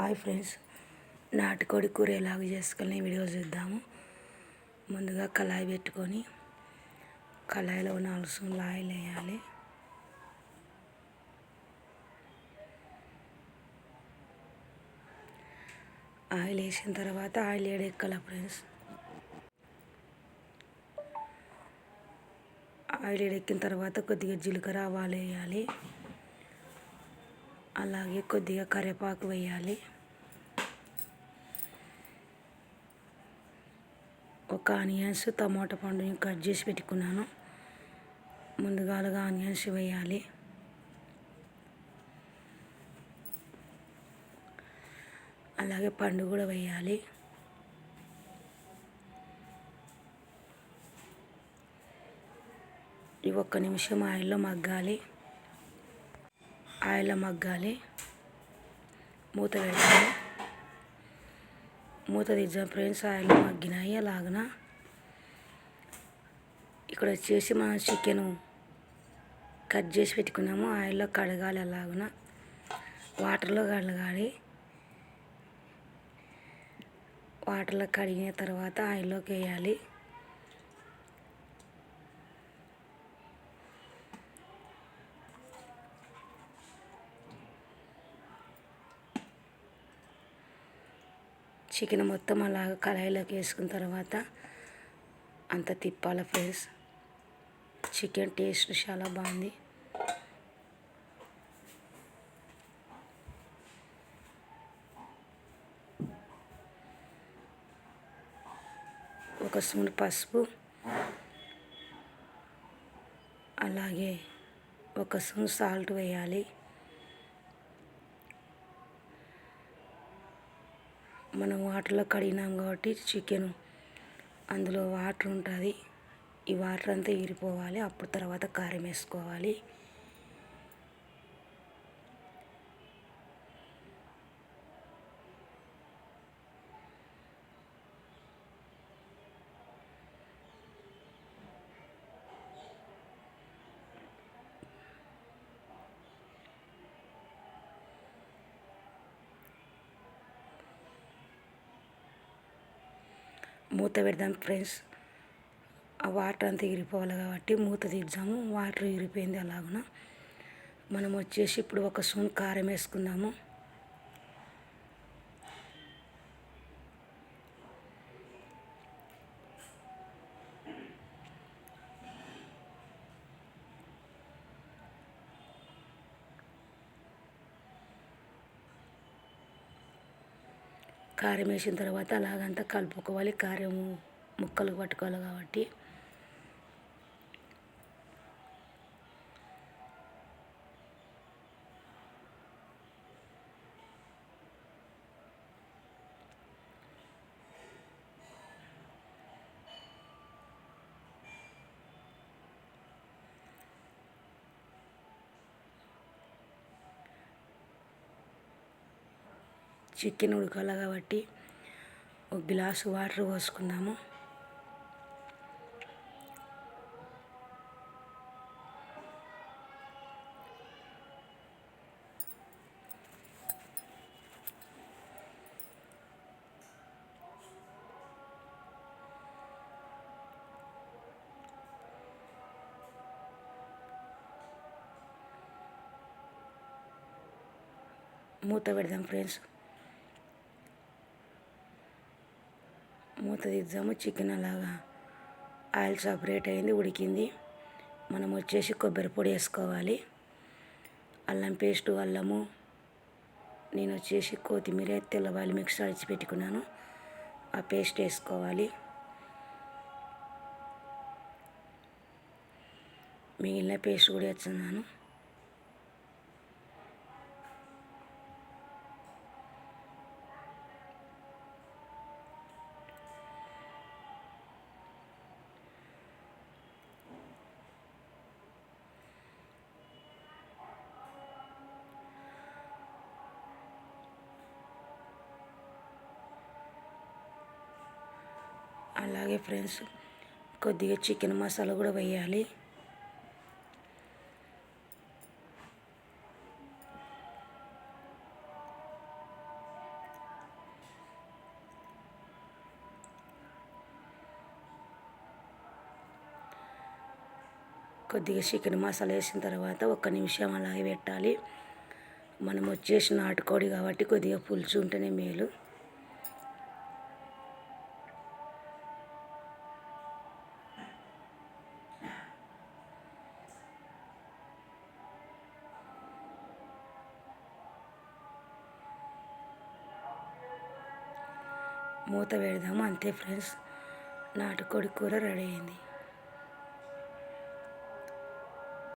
Hi friends. నాటుకోడి కూర ఎలాగ చేసుకొని వీడియో చూద్దాము. ముందుగా కళాయి పెట్టుకొని కళాయిలో ఉన్న స్పూన్లు ఆయిల్ వేయాలి. ఆయిల్ వేసిన తర్వాత ఆయిల్ వేడెక్కాల ఫ్రెండ్స్. ఆయిల్ వేడెక్కిన తర్వాత కొద్దిగా జీలకర్ర ఆవాలు వేయాలి. అలాగే కొద్దిగా కరివేపాకు వేయాలి. ఒక ఆనియన్స్ టమాటా పండుని కట్ చేసి పెట్టుకున్నాను. ముందుగాలుగా ఆనియన్స్ వేయాలి. అలాగే పండు కూడా వేయాలి. ఇవి ఒక్క నిమిషం ఆయిల్లో మగ్గాలి. ఆయిల్లో మగ్గాలి. మూత పెట్టాలి మూత తీద్దాం ఫ్రెండ్స్. ఆయిల్ మగ్గినాయి. అలాగన ఇక్కడ వచ్చేసి మనం చికెను కట్ చేసి పెట్టుకున్నాము. ఆయిల్లో కడగాలి అలాగున. వాటర్లో కడగాలి. వాటర్లో కడిగిన తర్వాత ఆయిల్లోకి వేయాలి. చికెన్ మొత్తం అలాగ కళాయిలోకి వేసుకున్న తర్వాత అంత తిప్పాల ఫ్రెండ్స్. చికెన్ టేస్ట్ చాలా బాగుంది. ఒక స్పూన్ పసుపు అలాగే ఒక స్పూన్ సాల్ట్ వేయాలి. మనం వాటర్లో కడిగినాం కాబట్టి చికెన్ అందులో వాటర్ ఉంటుంది. ఈ వాటర్ అంతా ఇరిపోవాలి అప్పుడు తర్వాత కారం వేసుకోవాలి. మూత పెడదాం ఫ్రెండ్స్. ఆ వాటర్ అంతా ఇరిపోవాలి కాబట్టి మూత తీద్దాము. వాటర్ ఇరిపోయింది అలాగున. మనం వచ్చేసి ఇప్పుడు ఒక స్పూన్ కారం వేసుకుందాము. కారం వేసిన తర్వాత అలాగంతా కలుపుకోవాలి. కారం ముక్కలు పట్టుకోవాలి కాబట్టి. చికెన్ ఉడకాలి కాబట్టి ఒక గ్లాసు వాటర్ పోసుకుందాము. మూత పెడదాం ఫ్రెండ్స్. మూత తీద్దాము చికెన్ అలాగా. ఆయిల్ సపరేట్ అయింది ఉడికింది. మనం వచ్చేసి కొబ్బరి పొడి వేసుకోవాలి. అల్లం పేస్టు అల్లము. నేను వచ్చేసి కొత్తిమీర తెల్లవాళ్ళు మిక్స్ అడిచి పెట్టుకున్నాను. ఆ పేస్ట్ వేసుకోవాలి. మిగిలిన పేస్ట్ కూడా వేస్తున్నాను. అలాగే ఫ్రెండ్స్ కొద్దిగా చికెన్ మసాలా కూడా వేయాలి. కొద్దిగా చికెన్ మసాలా వేసిన తర్వాత ఒక్క నిమిషం అలాగే పెట్టాలి. మనం వచ్చేసి నాటుకోడి కాబట్టి కొద్దిగా పులుసు ఉంటేనే మేలు. మూత పెడదాము అంతే ఫ్రెండ్స్. నాటుకోడి కూర రెడీ అయింది.